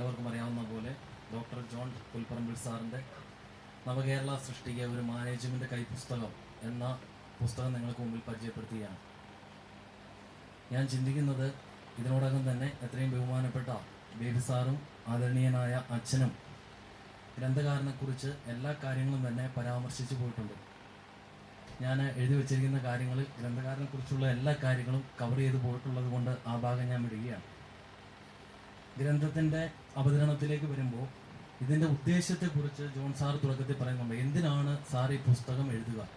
എല്ലാവർക്കും അറിയാവുന്ന പോലെ ഡോക്ടർ ജോൺ പുൽപ്പറമ്പിൽ സാറിന്റെ നവകേരള സൃഷ്ടിക ഒരു മാനേജ്മെന്റ് കൈപ്പുസ്തകം എന്ന പുസ്തകം നിങ്ങൾക്ക് മുമ്പിൽ പരിചയപ്പെടുത്തുകയാണ് ഞാൻ ചിന്തിക്കുന്നത് ഇതിനോടകം തന്നെ എത്രയും ബഹുമാനപ്പെട്ട ബേബി സാറും ആദരണീയനായ അച്ഛനും ഗ്രന്ഥകാരനെക്കുറിച്ച് എല്ലാ കാര്യങ്ങളും തന്നെ പരാമർശിച്ചു പോയിട്ടുണ്ട്. ഞാൻ എഴുതി വച്ചിരിക്കുന്ന കാര്യങ്ങളിൽ ഗ്രന്ഥകാരനെക്കുറിച്ചുള്ള എല്ലാ കാര്യങ്ങളും കവർ ചെയ്ത് പോയിട്ടുള്ളത് കൊണ്ട് ആ ഭാഗം ഞാൻ വിടുകയാണ്. ഗ്രന്ഥത്തിന്റെ അവതരണത്തിലേക്ക് വരുമ്പോൾ ഇതിന്റെ ഉദ്ദേശത്തെക്കുറിച്ച് ജോൺ സാർ തുടക്കത്തിൽ പറയുന്നുണ്ട്. എന്തിനാണ് സാർ ഈ പുസ്തകം എഴുതുക?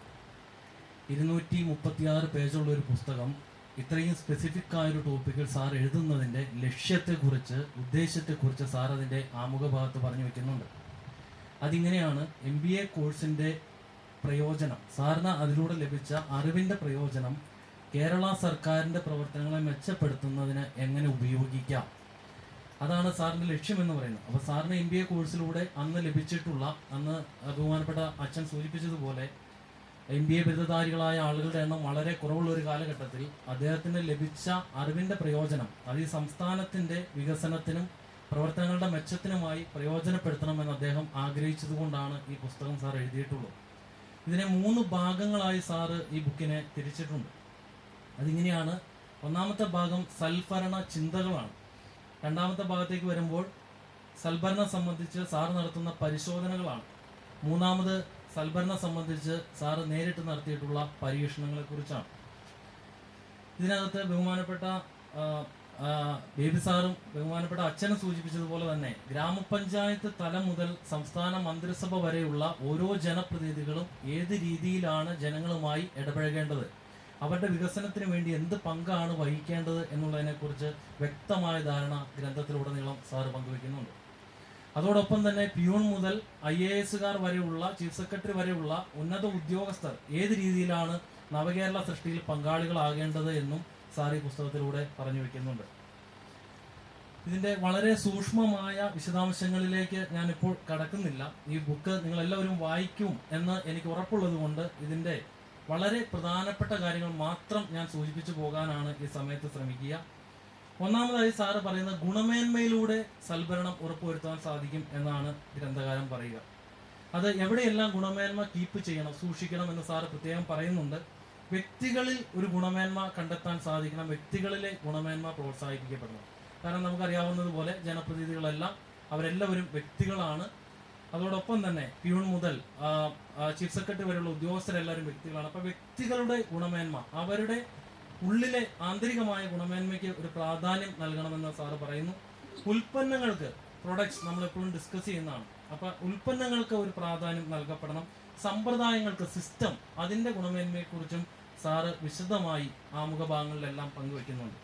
ഇരുന്നൂറ്റി മുപ്പത്തിയാറ് പേജുള്ള ഒരു പുസ്തകം ഇത്രയും സ്പെസിഫിക് ആയൊരു ടോപ്പിക്കിൽ സാർ എഴുതുന്നതിന്റെ ലക്ഷ്യത്തെക്കുറിച്ച് ഉദ്ദേശത്തെക്കുറിച്ച് സാർ അതിന്റെ ആമുഖ ഭാഗത്ത് പറഞ്ഞു വെക്കുന്നുണ്ട്. അതിങ്ങനെയാണ് എം ബി എ കോഴ്സിന്റെ പ്രയോജനം സാറിന് അതിലൂടെ ലഭിച്ച അറിവിന്റെ പ്രയോജനം കേരള സർക്കാരിന്റെ പ്രവർത്തനങ്ങളെ മെച്ചപ്പെടുത്തുന്നതിന് എങ്ങനെ ഉപയോഗിക്കാം? അതാണ് സാറിന്റെ ലക്ഷ്യം എന്ന് പറയുന്നത്. അപ്പൊ സാറിന് എം ബി എ കോഴ്സിലൂടെ അന്ന് ലഭിച്ചിട്ടുള്ള അന്ന് ബഹുമാനപ്പെട്ട അച്ഛൻ സൂചിപ്പിച്ചതുപോലെ എം ബി എ ബിരുദധാരികളായ ആളുകളുടെ എണ്ണം വളരെ കുറവുള്ള ഒരു കാലഘട്ടത്തിൽ അദ്ദേഹത്തിന് ലഭിച്ച അറിവിന്റെ പ്രയോജനം അത് ഈ സംസ്ഥാനത്തിന്റെ വികസനത്തിനും പ്രവർത്തനങ്ങളുടെ മെച്ചത്തിനുമായി പ്രയോജനപ്പെടുത്തണമെന്ന് അദ്ദേഹം ആഗ്രഹിച്ചതുകൊണ്ടാണ് ഈ പുസ്തകം സാർ എഴുതിയിട്ടുള്ളത്. ഇതിനെ മൂന്ന് ഭാഗങ്ങളായി സാറ് ഈ ബുക്കിനെ തിരിച്ചിട്ടുണ്ട്. അതിങ്ങനെയാണ്. ഒന്നാമത്തെ ഭാഗം സൽഭരണ ചിന്തകളാണ്. രണ്ടാമത്തെ ഭാഗത്തേക്ക് വരുമ്പോൾ സൽഭരണം സംബന്ധിച്ച് സാറ് നടത്തുന്ന പരിശോധനകളാണ്. മൂന്നാമത് സൽഭരണം സംബന്ധിച്ച് സാറ് നേരിട്ട് നടത്തിയിട്ടുള്ള പരീക്ഷണങ്ങളെ കുറിച്ചാണ് ഇതിനകത്ത് ബഹുമാനപ്പെട്ട ബേബി സാറും ബഹുമാനപ്പെട്ട അച്ഛനും സൂചിപ്പിച്ചതുപോലെ തന്നെ ഗ്രാമപഞ്ചായത്ത് തലം മുതൽ സംസ്ഥാന മന്ത്രിസഭ വരെയുള്ള ഓരോ ജനപ്രതിനിധികളും ഏത് രീതിയിലാണ് ജനങ്ങളുമായി ഇടപഴകേണ്ടത്? അവരുടെ വികസനത്തിന് വേണ്ടി എന്ത് പങ്കാണ് വഹിക്കേണ്ടത് എന്നുള്ളതിനെക്കുറിച്ച് വ്യക്തമായ ധാരണ ഗ്രന്ഥത്തിലുടനീളം സാറ് പങ്കുവെക്കുന്നുണ്ട് അതോടൊപ്പം തന്നെ പിയൂൺ മുതൽ ഐ എ എസുകാർ വരെയുള്ള ചീഫ് സെക്രട്ടറി വരെയുള്ള ഉന്നത ഉദ്യോഗസ്ഥർ ഏത് രീതിയിലാണ് നവകേരള സൃഷ്ടിയിൽ പങ്കാളികളാകേണ്ടത് എന്നും സാർ ഈ പുസ്തകത്തിലൂടെ പറഞ്ഞു വെക്കുന്നുണ്ട് ഇതിന്റെ വളരെ സൂക്ഷ്മമായ വിശദാംശങ്ങളിലേക്ക് ഞാനിപ്പോൾ കടക്കുന്നില്ല. ഈ ബുക്ക് നിങ്ങളെല്ലാവരും വായിക്കും എന്ന് എനിക്ക് ഉറപ്പുള്ളത് കൊണ്ട് ഇതിന്റെ വളരെ പ്രധാനപ്പെട്ട കാര്യങ്ങൾ മാത്രം ഞാൻ സൂചിപ്പിച്ചു പോകാനാണ് ഈ സമയത്ത് ശ്രമിക്കുക. ഒന്നാമതായി സാറ് പറയുന്നത് ഗുണമേന്മയിലൂടെ സൽഭരണം ഉറപ്പുവരുത്താൻ സാധിക്കും എന്നാണ് ഗ്രന്ഥകാരൻ പറയുക. അത് എവിടെയെല്ലാം ഗുണമേന്മ കീപ്പ് ചെയ്യണം സൂക്ഷിക്കണം എന്ന് സാറ് പ്രത്യേകം പറയുന്നുണ്ട്. വ്യക്തികളിൽ ഒരു ഗുണമേന്മ കണ്ടെത്താൻ സാധിക്കണം വ്യക്തികളിലെ ഗുണമേന്മ പ്രോത്സാഹിപ്പിക്കപ്പെടണം. കാരണം നമുക്കറിയാവുന്നതുപോലെ ജനപ്രതിനിധികളെല്ലാം അവരെല്ലാവരും വ്യക്തികളാണ്. അതോടൊപ്പം തന്നെ പ്യൂൺ മുതൽ ചീഫ് സെക്രട്ടറി വരെയുള്ള ഉദ്യോഗസ്ഥരെല്ലാവരും വ്യക്തികളാണ്. അപ്പൊ വ്യക്തികളുടെ ഗുണമേന്മ അവരുടെ ഉള്ളിലെ ആന്തരികമായ ഗുണമേന്മയ്ക്ക് ഒരു പ്രാധാന്യം നൽകണമെന്ന് സാറ് പറയുന്നു. ഉൽപ്പന്നങ്ങൾക്ക് പ്രൊഡക്ട്സ് നമ്മൾ എപ്പോഴും ഡിസ്കസ് ചെയ്യുന്നതാണ്. അപ്പൊ ഉൽപ്പന്നങ്ങൾക്ക് ഒരു പ്രാധാന്യം നൽകപ്പെടണം. സമ്പ്രദായങ്ങൾക്ക് സിസ്റ്റം അതിന്റെ ഗുണമേന്മയെക്കുറിച്ചും സാറ് വിശദമായി ആമുഖ ഭാഗങ്ങളിലെല്ലാം പങ്കുവെക്കുന്നുണ്ട്.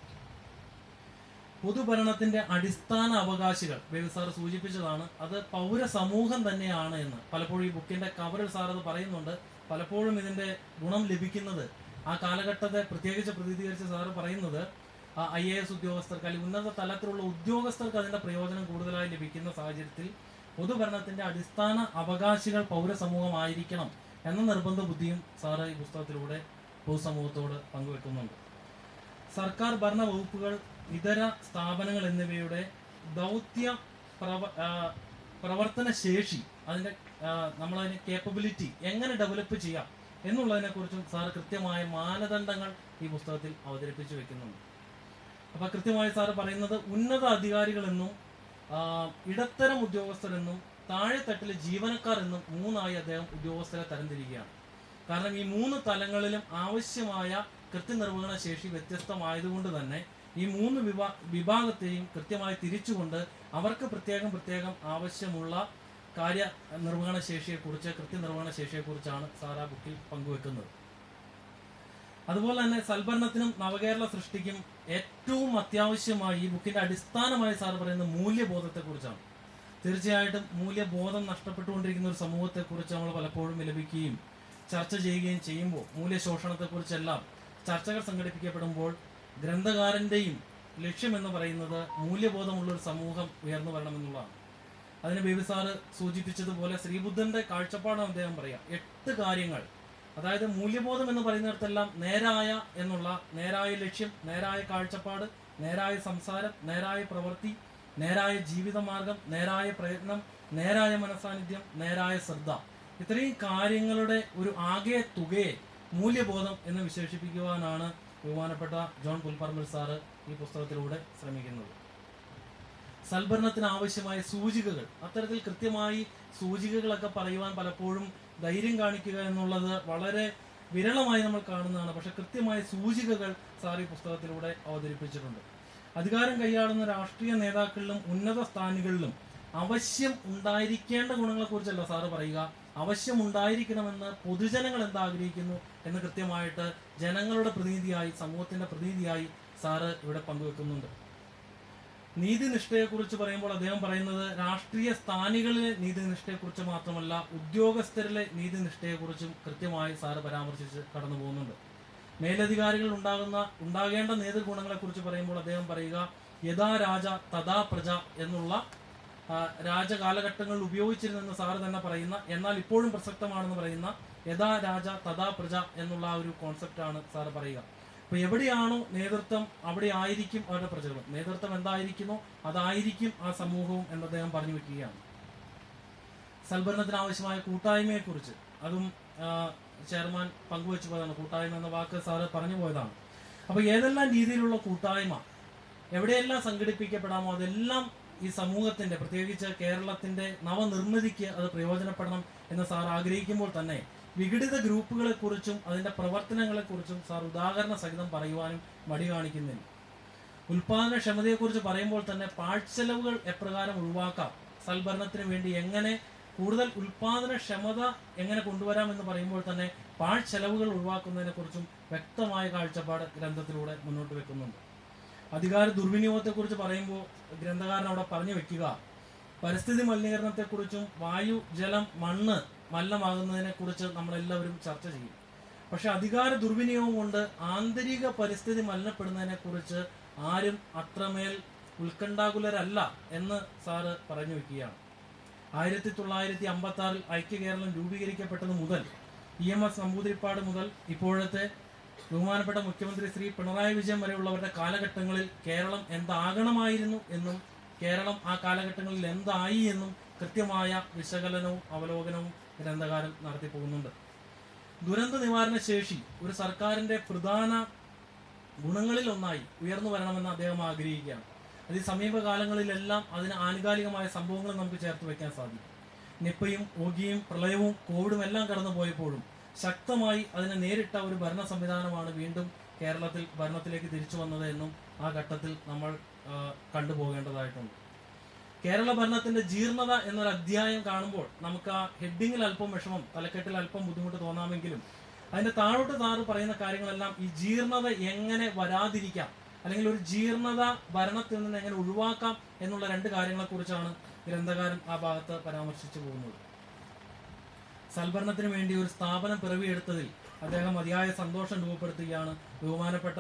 പൊതുഭരണത്തിന്റെ അടിസ്ഥാന അവകാശികൾ. ബേബി സാർ സൂചിപ്പിച്ചതാണ് അത് പൗര സമൂഹം തന്നെയാണ് എന്ന്. പലപ്പോഴും ഈ ബുക്കിന്റെ കവറിൽ സാർ അത് പറയുന്നുണ്ട്. പലപ്പോഴും ഇതിന്റെ ഗുണം ലഭിക്കുന്നത് ആ കാലഘട്ടത്തെ പ്രത്യേകിച്ച് പ്രതിനിധീകരിച്ച് സാർ പറയുന്നത് ഐ എ എസ് ഉദ്യോഗസ്ഥർക്ക് അല്ലെങ്കിൽ ഉന്നത തലത്തിലുള്ള ഉദ്യോഗസ്ഥർക്ക് അതിന്റെ പ്രയോജനം കൂടുതലായി ലഭിക്കുന്ന സാഹചര്യത്തിൽ പൊതുഭരണത്തിന്റെ അടിസ്ഥാന അവകാശികൾ പൗരസമൂഹമായിരിക്കണം എന്ന നിർബന്ധ ബുദ്ധിയും സാർ ഈ പുസ്തകത്തിലൂടെ പൊതുസമൂഹത്തോട് പങ്കുവെക്കുന്നുണ്ട്. സർക്കാർ ഭരണ വകുപ്പുകൾ ഇതര സ്ഥാപനങ്ങൾ എന്നിവയുടെ ദൗത്യ പ്രവ പ്രവർത്തന ശേഷി നമ്മൾ നമ്മളതിന് കേപ്പബിലിറ്റി എങ്ങനെ ഡെവലപ്പ് ചെയ്യാം എന്നുള്ളതിനെ കുറിച്ചും സാർ കൃത്യമായ മാനദണ്ഡങ്ങൾ ഈ പുസ്തകത്തിൽ അവതരിപ്പിച്ചു വെക്കുന്നുണ്ട്. അപ്പൊ കൃത്യമായി സാർ പറയുന്നത് ഉന്നത അധികാരികളെന്നും ഇടത്തരം ഉദ്യോഗസ്ഥരെന്നും താഴെത്തട്ടിലെ ജീവനക്കാർ എന്നും മൂന്നായി അദ്ദേഹം ഉദ്യോഗസ്ഥരെ തരംതിരിക്കുകയാണ്. കാരണം ഈ മൂന്ന് തലങ്ങളിലും ആവശ്യമായ കൃത്യനിർവഹണ ശേഷി വ്യത്യസ്തമായതുകൊണ്ട് തന്നെ ഈ മൂന്ന് വിഭാ വിഭാഗത്തെയും കൃത്യമായി തിരിച്ചുകൊണ്ട് അവർക്ക് പ്രത്യേകം പ്രത്യേകം ആവശ്യമുള്ള കാര്യ നിർവഹണ ശേഷിയെക്കുറിച്ച് കൃത്യനിർവഹണ ശേഷിയെക്കുറിച്ചാണ് സാറാ ബുക്കിൽ പങ്കുവെക്കുന്നത്. അതുപോലെ തന്നെ സൽഭരണത്തിനും നവകേരള സൃഷ്ടിക്കും ഏറ്റവും അത്യാവശ്യമായി ഈ ബുക്കിന്റെ അടിസ്ഥാനമായി സാർ പറയുന്ന മൂല്യബോധത്തെക്കുറിച്ചാണ്. തീർച്ചയായിട്ടും മൂല്യബോധം നഷ്ടപ്പെട്ടുകൊണ്ടിരിക്കുന്ന ഒരു സമൂഹത്തെക്കുറിച്ച് നമ്മൾ പലപ്പോഴും വിലപിക്കുകയും ചർച്ച ചെയ്യുകയും ചെയ്യുമ്പോൾ മൂല്യശോഷണത്തെക്കുറിച്ചെല്ലാം ചർച്ചകൾ സംഘടിപ്പിക്കപ്പെടുമ്പോൾ ഗ്രന്ഥകാരന്റെയും ലക്ഷ്യം എന്ന് പറയുന്നത് മൂല്യബോധമുള്ള ഒരു സമൂഹം ഉയർന്നു വരണമെന്നുള്ളതാണ്. അതിന് ബേബി സാറ് സൂചിപ്പിച്ചതുപോലെ ശ്രീബുദ്ധന്റെ കാഴ്ചപ്പാടാണ് അദ്ദേഹം പറയാം. എട്ട് കാര്യങ്ങൾ. അതായത് മൂല്യബോധം എന്ന് പറയുന്നിടത്തെല്ലാം നേരായ എന്നുള്ള നേരായ ലക്ഷ്യം നേരായ കാഴ്ചപ്പാട് നേരായ സംസാരം നേരായ പ്രവൃത്തി നേരായ ജീവിതമാർഗം നേരായ പ്രയത്നം നേരായ മനസാന്നിധ്യം നേരായ ശ്രദ്ധ. ഇത്രയും കാര്യങ്ങളുടെ ഒരു ആകെ തുകയെ മൂല്യബോധം എന്ന് വിശേഷിപ്പിക്കുവാനാണ് ബഹുമാനപ്പെട്ട ജോൺ പുൽപ്പറമ്പൽ സാറ് ഈ പുസ്തകത്തിലൂടെ ശ്രമിക്കുന്നത്. സൽഭരണത്തിന് ആവശ്യമായ സൂചികകൾ അത്തരത്തിൽ കൃത്യമായി സൂചികകളൊക്കെ പറയുവാൻ പലപ്പോഴും ധൈര്യം കാണിക്കുക എന്നുള്ളത് വളരെ വിരളമായി നമ്മൾ കാണുന്നതാണ്. പക്ഷെ കൃത്യമായ സൂചികകൾ സാർ ഈ പുസ്തകത്തിലൂടെ അവതരിപ്പിച്ചിട്ടുണ്ട്. അധികാരം കൈയാളുന്ന രാഷ്ട്രീയ നേതാക്കളിലും ഉന്നത സ്ഥാനികളിലും അവശ്യം ഉണ്ടായിരിക്കേണ്ട ഗുണങ്ങളെക്കുറിച്ചല്ല സാറ് പറയുക. അവശ്യം ഉണ്ടായിരിക്കണമെന്ന് പൊതുജനങ്ങൾ എന്താ ആഗ്രഹിക്കുന്നു എന്ന് കൃത്യമായിട്ട് ജനങ്ങളുടെ പ്രതിനിധിയായി സമൂഹത്തിന്റെ പ്രതിനിധിയായി സാറ് ഇവിടെ പങ്കുവെക്കുന്നുണ്ട്. നീതിനിഷ്ഠയെക്കുറിച്ച് പറയുമ്പോൾ അദ്ദേഹം പറയുന്നത് രാഷ്ട്രീയ സ്ഥാനികളിലെ നീതിനിഷ്ഠയെക്കുറിച്ച് മാത്രമല്ല ഉദ്യോഗസ്ഥരിലെ നീതിനിഷ്ഠയെക്കുറിച്ചും കൃത്യമായി സാറ് പരാമർശിച്ച് കടന്നു പോകുന്നുണ്ട്. മേലധികാരികൾ ഉണ്ടാകുന്ന ഉണ്ടാകേണ്ട നേതൃഗുണങ്ങളെക്കുറിച്ച് പറയുമ്പോൾ അദ്ദേഹം പറയുക യഥാ രാജ തഥാ പ്രജ എന്നുള്ള രാജകാലഘട്ടങ്ങളിൽ ഉപയോഗിച്ചിരുന്നെന്ന് സാറ് തന്നെ പറയുന്ന എന്നാൽ ഇപ്പോഴും പ്രസക്തമാണെന്ന് പറയുന്ന യഥാ രാജ തഥാ പ്രജ എന്നുള്ള ആ ഒരു കോൺസെപ്റ്റാണ് സാറ് പറയുക. അപ്പൊ എവിടെയാണോ നേതൃത്വം അവിടെ ആയിരിക്കും അവരുടെ പ്രജകൾ നേതൃത്വം എന്തായിരിക്കുന്നോ? അതായിരിക്കും ആ സമൂഹവും എന്ന് അദ്ദേഹം പറഞ്ഞു വെക്കുകയാണ്. സൽഭരണത്തിന് ആവശ്യമായ കൂട്ടായ്മയെ കുറിച്ച് അതും ചെയർമാൻ പങ്കുവച്ചു പോയതാണ്. കൂട്ടായ്മ എന്ന വാക്ക് സാറ് പറഞ്ഞു പോയതാണ്. അപ്പൊ ഏതെല്ലാം രീതിയിലുള്ള കൂട്ടായ്മ എവിടെയെല്ലാം സംഘടിപ്പിക്കപ്പെടാമോ അതെല്ലാം ഈ സമൂഹത്തിന്റെ പ്രത്യേകിച്ച് കേരളത്തിന്റെ നവനിർമ്മിതിക്ക് അത് പ്രയോജനപ്പെടണം എന്ന് സാർ ആഗ്രഹിക്കുമ്പോൾ തന്നെ വിഘടിത ഗ്രൂപ്പുകളെ കുറിച്ചും അതിന്റെ പ്രവർത്തനങ്ങളെ കുറിച്ചും സാർ ഉദാഹരണ സഹിതം പറയുവാനും മടി കാണിക്കുന്നില്ല. ഉൽപാദനക്ഷമതയെക്കുറിച്ച് പറയുമ്പോൾ തന്നെ പാഴ്ചെലവുകൾ എപ്രകാരം ഒഴിവാക്കാം? സൽഭരണത്തിന് വേണ്ടി എങ്ങനെ കൂടുതൽ ഉൽപാദനക്ഷമത എങ്ങനെ കൊണ്ടുവരാം എന്ന് പറയുമ്പോൾ തന്നെ പാഴ്ചെലവുകൾ ഒഴിവാക്കുന്നതിനെ കുറിച്ചും വ്യക്തമായ കാഴ്ചപ്പാട് ഗ്രന്ഥത്തിലൂടെ മുന്നോട്ട് വെക്കുന്നുണ്ട്. അധികാര ദുർവിനിയോഗത്തെക്കുറിച്ച് പറയുമ്പോൾ ഗ്രന്ഥകാരൻ അവിടെ പറഞ്ഞു വെക്കുക. പരിസ്ഥിതി മലിനീകരണത്തെക്കുറിച്ചും വായു ജലം മണ്ണ് മലിനമാകുന്നതിനെ കുറിച്ച് നമ്മളെല്ലാവരും ചർച്ച ചെയ്യും. പക്ഷെ അധികാര ദുർവിനിയോഗം കൊണ്ട് ആന്തരിക പരിസ്ഥിതി മലിനപ്പെടുന്നതിനെ കുറിച്ച് ആരും അത്രമേൽ ഉത്കണ്ഠാകുലരല്ല എന്ന് സാറ് പറഞ്ഞു വെക്കുകയാണ്. ആയിരത്തി തൊള്ളായിരത്തി അമ്പത്തി ആറിൽ ഐക്യ കേരളം രൂപീകരിക്കപ്പെട്ടത് മുതൽ ഇ എം എസ് നമ്പൂതിരിപ്പാട് മുതൽ ഇപ്പോഴത്തെ ബഹുമാനപ്പെട്ട മുഖ്യമന്ത്രി ശ്രീ പിണറായി വിജയൻ വരെയുള്ളവരുടെ കാലഘട്ടങ്ങളിൽ കേരളം എന്താകണമായിരുന്നു എന്നും കേരളം ആ കാലഘട്ടങ്ങളിൽ എന്തായി എന്നും കൃത്യമായ വിശകലനവും അവലോകനവും ഗ്രന്ഥകാരൻ നടത്തി പോകുന്നുണ്ട്. ദുരന്ത നിവാരണ ശേഷി ഒരു സർക്കാരിന്റെ പ്രധാന ഗുണങ്ങളിൽ ഒന്നായി ഉയർന്നു വരണമെന്ന് അദ്ദേഹം ആഗ്രഹിക്കുകയാണ്. അത് ഈ സമീപകാലങ്ങളിലെല്ലാം അതിന് ആനുകാലികമായ സംഭവങ്ങൾ നമുക്ക് ചേർത്ത് വയ്ക്കാൻ സാധിക്കും. നിപ്പയും ഓഗിയും പ്രളയവും കോവിഡും എല്ലാം കടന്നു പോയപ്പോഴും ശക്തമായി അതിനെ നേരിട്ട ഒരു ഭരണ സംവിധാനമാണ് വീണ്ടും കേരളത്തിൽ ഭരണത്തിലേക്ക് തിരിച്ചു വന്നത് എന്നും ആ ഘട്ടത്തിൽ നമ്മൾ കണ്ടുപോകേണ്ടതായിട്ടുണ്ട്. കേരള ഭരണത്തിന്റെ ജീർണത എന്നൊരു അധ്യായം കാണുമ്പോൾ നമുക്ക് ആ ഹെഡിങ്ങിൽ അല്പം വിഷമം തലക്കെട്ടിൽ അല്പം ബുദ്ധിമുട്ട് തോന്നാമെങ്കിലും അതിന്റെ താഴോട്ട് താറ് പറയുന്ന കാര്യങ്ങളെല്ലാം ഈ ജീർണത എങ്ങനെ വരാതിരിക്കാം അല്ലെങ്കിൽ ഒരു ജീർണത ഭരണത്തിൽ നിന്ന് എങ്ങനെ ഒഴിവാക്കാം എന്നുള്ള രണ്ട് കാര്യങ്ങളെക്കുറിച്ചാണ് ഗ്രന്ഥകാരൻ ആ ഭാഗത്ത് പരാമർശിച്ചു പോകുന്നത്. സൽഭരണത്തിന് വേണ്ടി ഒരു സ്ഥാപനം പിറവിയെടുത്തതിൽ അദ്ദേഹം അതിയായ സന്തോഷം രൂപപ്പെടുത്തുകയാണ്. ബഹുമാനപ്പെട്ട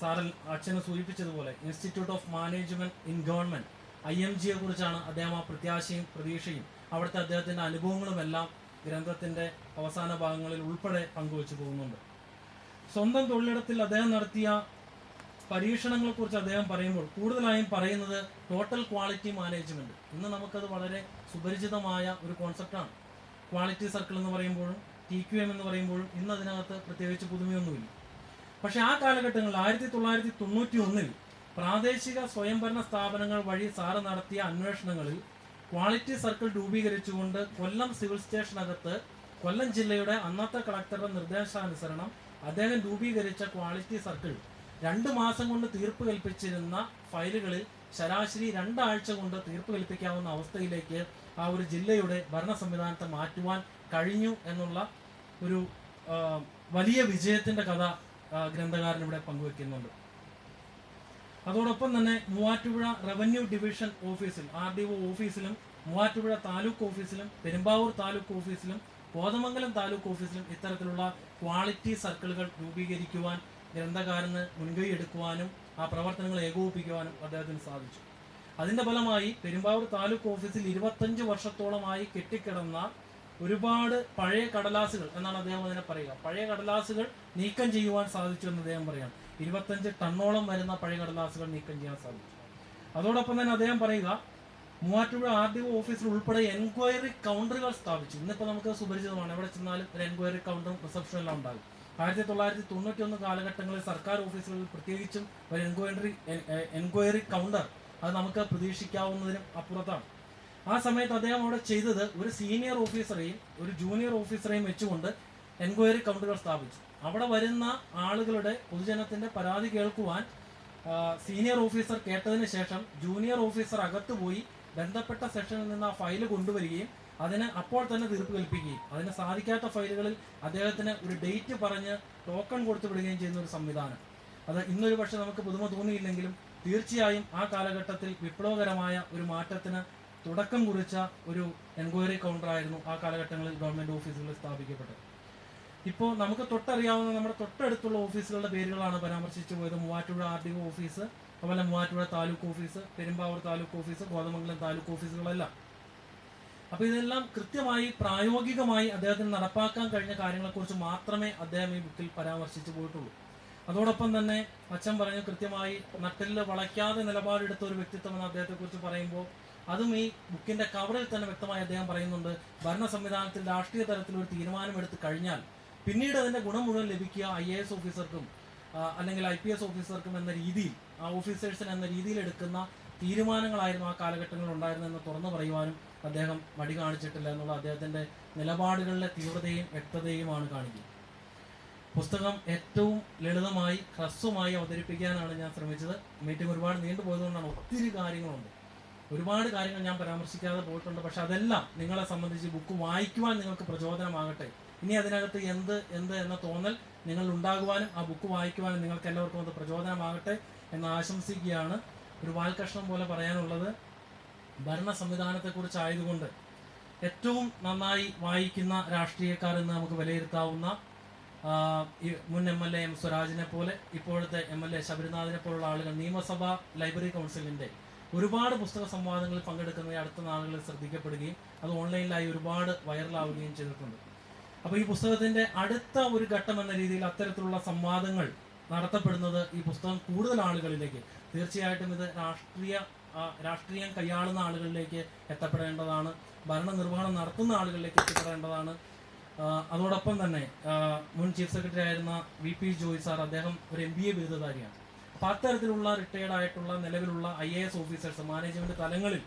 സാറൽ അച്ഛന് സൂചിപ്പിച്ചതുപോലെ institute of management in government I M ജിയെ കുറിച്ചാണ് അദ്ദേഹം ആ പ്രത്യാശയും പ്രതീക്ഷയും അവിടുത്തെ അദ്ദേഹത്തിന്റെ അനുഭവങ്ങളും എല്ലാം ഗ്രന്ഥത്തിന്റെ അവസാന ഭാഗങ്ങളിൽ ഉൾപ്പെടെ പങ്കുവച്ചു പോകുന്നുണ്ട്. സ്വന്തം തൊഴിലിടത്തിൽ അദ്ദേഹം നടത്തിയ പരീക്ഷണങ്ങളെ കുറിച്ച് അദ്ദേഹം പറയുമ്പോൾ കൂടുതലായും പറയുന്നത് ടോട്ടൽ ക്വാളിറ്റി മാനേജ്മെന്റ് ഇന്ന് നമുക്കത് വളരെ സുപരിചിതമായ ഒരു കോൺസെപ്റ്റാണ് ക്വാളിറ്റി സർക്കിൾ എന്ന് പറയുമ്പോഴും ടി ക്യു എം എന്ന് പറയുമ്പോഴും ഇന്ന് അതിനകത്ത് പ്രത്യേകിച്ച് പുതുമയൊന്നുമില്ല. പക്ഷെ ആ കാലഘട്ടങ്ങളിൽ ആയിരത്തി തൊള്ളായിരത്തി തൊണ്ണൂറ്റി ഒന്നിൽ പ്രാദേശിക സ്വയംഭരണ സ്ഥാപനങ്ങൾ വഴി സാറ് നടത്തിയ അന്വേഷണങ്ങളിൽ ക്വാളിറ്റി സർക്കിൾ രൂപീകരിച്ചുകൊണ്ട് കൊല്ലം സിവിൽ സ്റ്റേഷനകത്ത് കൊല്ലം ജില്ലയുടെ അന്നത്തെ കളക്ടറുടെ നിർദ്ദേശാനുസരണം അദ്ദേഹം രൂപീകരിച്ച ക്വാളിറ്റി സർക്കിൾ രണ്ട് മാസം കൊണ്ട് തീർപ്പ് കൽപ്പിച്ചിരുന്ന ഫയലുകളിൽ ശരാശരി രണ്ടാഴ്ച കൊണ്ട് തീർപ്പ് കൽപ്പിക്കാവുന്ന അവസ്ഥയിലേക്ക് ആ ഒരു ജില്ലയുടെ ഭരണ സംവിധാനത്തെ മാറ്റുവാൻ കഴിഞ്ഞു എന്നുള്ള ഒരു വലിയ വിജയത്തിന്റെ കഥ ഗ്രന്ഥകാരൻ ഇവിടെ പങ്കുവെക്കുന്നുണ്ട്. അതോടൊപ്പം തന്നെ മൂവാറ്റുപുഴ റവന്യൂ ഡിവിഷൻ ഓഫീസിൽ ആർ ഡി ഒ ഓഫീസിലും മൂവാറ്റുപുഴ താലൂക്ക് ഓഫീസിലും പെരുമ്പാവൂർ താലൂക്ക് ഓഫീസിലും കോതമംഗലം താലൂക്ക് ഓഫീസിലും ഇത്തരത്തിലുള്ള ക്വാളിറ്റി സർക്കിളുകൾ രൂപീകരിക്കുവാൻ ഗ്രന്ഥകാരന് മുൻകൈ എടുക്കുവാനും ആ പ്രവർത്തനങ്ങൾ ഏകോപിപ്പിക്കുവാനും അദ്ദേഹത്തിന് സാധിച്ചു. അതിന്റെ ഫലമായി പെരുമ്പാവൂർ താലൂക്ക് ഓഫീസിൽ ഇരുപത്തഞ്ച് വർഷത്തോളമായി കെട്ടിക്കിടന്ന ഒരുപാട് പഴയ കടലാസുകൾ എന്നാണ് അദ്ദേഹം അതിനെ പറയുക. പഴയ കടലാസുകൾ നീക്കം ചെയ്യുവാൻ സാധിച്ചു എന്ന് അദ്ദേഹം പറയാം ഇരുപത്തഞ്ച് ടണ്ണോളം വരുന്ന പഴയ കടലാസുകൾ നീക്കം ചെയ്യാൻ സാധിച്ചു. അതോടൊപ്പം തന്നെ അദ്ദേഹം പറയുക മൂവാറ്റുപുഴ ആർ ഡി ഒ ഓഫീസിൽ ഉൾപ്പെടെ എൻക്വയറി കൗണ്ടറുകൾ സ്ഥാപിച്ചു. ഇന്നിപ്പോൾ നമുക്ക് സുപരിചിതമാണ് എവിടെ ചെന്നാലും ഒരു എൻക്വയറി കൗണ്ടറും റിസപ്ഷനെല്ലാം ഉണ്ടാകും. ആയിരത്തി തൊള്ളായിരത്തി തൊണ്ണൂറ്റി ഒന്ന് കാലഘട്ടങ്ങളിൽ സർക്കാർ ഓഫീസുകളിൽ പ്രത്യേകിച്ചും ഒരു എൻക്വയറി എൻക്വയറി കൗണ്ടർ അത് നമുക്ക് പ്രതീക്ഷിക്കാവുന്നതിനും അപ്പുറത്താണ്. ആ സമയത്ത് അദ്ദേഹം അവിടെ ചെയ്തത് ഒരു സീനിയർ ഓഫീസറെയും ഒരു ജൂനിയർ ഓഫീസറെയും വെച്ചുകൊണ്ട് എൻക്വയറി കൗണ്ടറുകൾ സ്ഥാപിച്ചു. അവിടെ വരുന്ന ആളുകളുടെ പൊതുജനത്തിന്റെ പരാതി കേൾക്കുവാൻ സീനിയർ ഓഫീസർ കേട്ടതിന് ശേഷം ജൂനിയർ ഓഫീസർ അകത്തുപോയി ബന്ധപ്പെട്ട സെക്ഷനിൽ നിന്ന് ആ ഫയൽ കൊണ്ടുവരികയും അതിന് അപ്പോൾ തന്നെ തീർപ്പ് കൽപ്പിക്കുകയും അതിന് സാധിക്കാത്ത ഫയലുകളിൽ അദ്ദേഹത്തിന് ഒരു ഡേറ്റ് പറഞ്ഞ് ടോക്കൺ കൊടുത്തു വിടുകയും ചെയ്യുന്ന ഒരു സംവിധാനം. അത് ഇന്നൊരു പക്ഷെ നമുക്ക് പുതുമ തോന്നിയില്ലെങ്കിലും തീർച്ചയായും ആ കാലഘട്ടത്തിൽ വിപ്ലവകരമായ ഒരു മാറ്റത്തിന് തുടക്കം കുറിച്ച ഒരു എൻക്വയറി കൗണ്ടറായിരുന്നു ആ കാലഘട്ടങ്ങളിൽ ഗവൺമെന്റ് ഓഫീസുകളിൽ സ്ഥാപിക്കപ്പെട്ടത്. ഇപ്പോൾ നമുക്ക് തൊട്ടറിയാവുന്ന നമ്മുടെ തൊട്ടടുത്തുള്ള ഓഫീസുകളുടെ പേരുകളാണ് പരാമർശിച്ചു പോയത്. Muvattupuzha R D O office അതുപോലെ മൂവാറ്റുപുഴ താലൂക്ക് ഓഫീസ് പെരുമ്പാവൂർ താലൂക്ക് ഓഫീസ് കോതമംഗലം താലൂക്ക് ഓഫീസുകളെല്ലാം അപ്പൊ ഇതെല്ലാം കൃത്യമായി പ്രായോഗികമായി അദ്ദേഹത്തിന് നടപ്പാക്കാൻ കഴിഞ്ഞ കാര്യങ്ങളെ കുറിച്ച് മാത്രമേ അദ്ദേഹം ഈ ബുക്കിൽ പരാമർശിച്ചു പോയിട്ടുള്ളൂ. അതോടൊപ്പം തന്നെ അച്ഛൻ പറഞ്ഞു കൃത്യമായി നട്ടിൽ വളയ്ക്കാതെ നിലപാടെടുത്ത ഒരു വ്യക്തിത്വം എന്ന് അദ്ദേഹത്തെ കുറിച്ച് പറയുമ്പോൾ അതും ഈ ബുക്കിന്റെ കവറിൽ തന്നെ വ്യക്തമായി അദ്ദേഹം പറയുന്നുണ്ട് ഭരണ സംവിധാനത്തിൽ രാഷ്ട്രീയ തലത്തിൽ ഒരു തീരുമാനമെടുത്ത് കഴിഞ്ഞാൽ പിന്നീട് അതിന്റെ ഗുണം മുഴുവൻ ലഭിക്കുക ഐ എ എസ് ഓഫീസർക്കും അല്ലെങ്കിൽ ഐ പി എസ് ഓഫീസർക്കും എന്ന രീതിയിൽ ആ ഓഫീസേഴ്സിന് എന്ന രീതിയിൽ എടുക്കുന്ന തീരുമാനങ്ങളായിരുന്നു ആ കാലഘട്ടങ്ങളിൽ ഉണ്ടായിരുന്നതെന്ന് തുറന്നു പറയുവാനും അദ്ദേഹം മടി കാണിച്ചിട്ടില്ല എന്നുള്ള അദ്ദേഹത്തിന്റെ നിലപാടുകളിലെ തീവ്രതയും വ്യക്തതയുമാണ് കാണിക്കുന്നത്. പുസ്തകം ഏറ്റവും ലളിതമായി ഹ്രസ്വമായി അവതരിപ്പിക്കാനാണ് ഞാൻ ശ്രമിച്ചത്. മീറ്റിംഗ് ഒരുപാട് നീണ്ടുപോയതുകൊണ്ടാണ് ഒത്തിരി കാര്യങ്ങളുണ്ട്. ഒരുപാട് കാര്യങ്ങൾ ഞാൻ പരാമർശിക്കാതെ പോയിട്ടുണ്ട്. പക്ഷെ അതെല്ലാം നിങ്ങളെ സംബന്ധിച്ച് ബുക്ക് വായിക്കുവാൻ നിങ്ങൾക്ക് പ്രചോദനമാകട്ടെ. ഇനി അതിനകത്ത് എന്ത് എന്ത് എന്ന തോന്നൽ നിങ്ങൾ ഉണ്ടാകുവാനും ആ ബുക്ക് വായിക്കുവാനും നിങ്ങൾക്ക് എല്ലാവർക്കും അത് പ്രചോദനമാകട്ടെ എന്ന് ആശംസിക്കുകയാണ്. ഒരു വാൽക്കഷ്ണം പോലെ പറയാനുള്ളത് ഭരണ സംവിധാനത്തെക്കുറിച്ച് ആയതുകൊണ്ട് ഏറ്റവും നന്നായി വായിക്കുന്ന രാഷ്ട്രീയക്കാർ എന്ന് നമുക്ക് വിലയിരുത്താവുന്ന മുൻ എം എൽ എ എം സ്വരാജിനെ പോലെ ഇപ്പോഴത്തെ എം എൽ എ ശബരിനാഥിനെ പോലുള്ള ആളുകൾ നിയമസഭാ ലൈബ്രറി കൗൺസിലിന്റെ ഒരുപാട് പുസ്തക സംവാദങ്ങളിൽ പങ്കെടുക്കുന്ന അടുത്ത നാളുകളിൽ ശ്രദ്ധിക്കപ്പെടുകയും അത് ഓൺലൈനിലായി ഒരുപാട് വൈറലാവുകയും ചെയ്തിട്ടുണ്ട്. അപ്പോൾ ഈ പുസ്തകത്തിന്റെ അടുത്ത ഒരു ഘട്ടം എന്ന രീതിയിൽ അത്തരത്തിലുള്ള സംവാദങ്ങൾ നടത്തപ്പെടുന്നത് ഈ പുസ്തകം കൂടുതൽ ആളുകളിലേക്ക് തീർച്ചയായിട്ടും ഇത് രാഷ്ട്രീയ രാഷ്ട്രീയം കൈയാളുന്ന ആളുകളിലേക്ക് എത്തപ്പെടേണ്ടതാണ്. ഭരണനിർവഹണം നടത്തുന്ന ആളുകളിലേക്ക് എത്തിപ്പെടേണ്ടതാണ്. അതോടൊപ്പം തന്നെ മുൻ ചീഫ് സെക്രട്ടറി ആയിരുന്ന വി പി ജോയ് സാർ അദ്ദേഹം ഒരു എം ബി എ ബിരുദധാരിയാണ്. അപ്പൊ അത്തരത്തിലുള്ള റിട്ടയർഡ് ആയിട്ടുള്ള നിലവിലുള്ള I A S officers management തലങ്ങളിൽ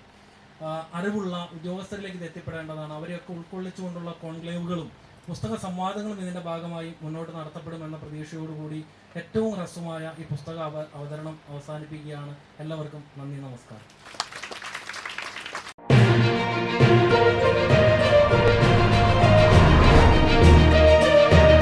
അറിവുള്ള ഉദ്യോഗസ്ഥരിലേക്ക് ഇത് എത്തിപ്പെടേണ്ടതാണ്. അവരെയൊക്കെ ഉൾക്കൊള്ളിച്ചുകൊണ്ടുള്ള കോൺക്ലേവുകളും പുസ്തക സംവാദങ്ങളും ഇതിന്റെ ഭാഗമായി മുന്നോട്ട് നടത്തപ്പെടുമെന്ന പ്രതീക്ഷയോടുകൂടി ഏറ്റവും ഹ്രസ്വമായ ഈ പുസ്തക അവതരണം അവസാനിപ്പിക്കുകയാണ്. എല്ലാവർക്കും നന്ദി നമസ്കാരം.